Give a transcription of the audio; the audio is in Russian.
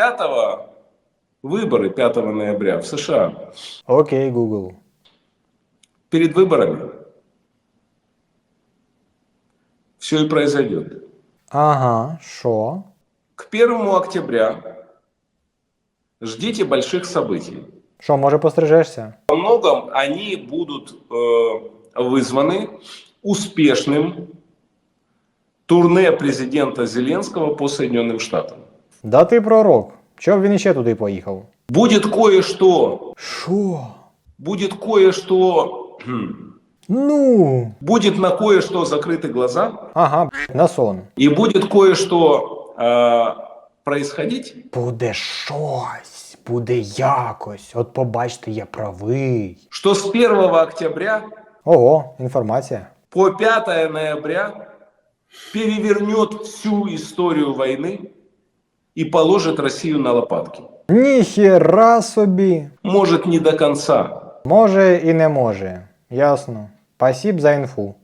5 выборы 5 ноября в США. Окей, Google. Перед выборами все и произойдет. Ага, що? К 1 октября ждите больших событий. Що, може пострижешся? Во многом они будут э, вызваны успешным турне президента Зеленского по Соединенным Штатам. Да ти пророк. Чого б він іще туди поїхав? Будет кое-что, Що? будет кое-что, хм, Ну. будет на кое-что закрыты глаза, Ага, б**, на сон. и будет кое-что э, происходить, Буде щось, буде якось. От побачите, я правий. что с 1 октября Ого, інформація. по 5 ноября перевернет всю историю войны и положит Россию на лопатки. Ніхера собі. Может, не до конца. Може і не може. Ясно. Спасибо за інфу.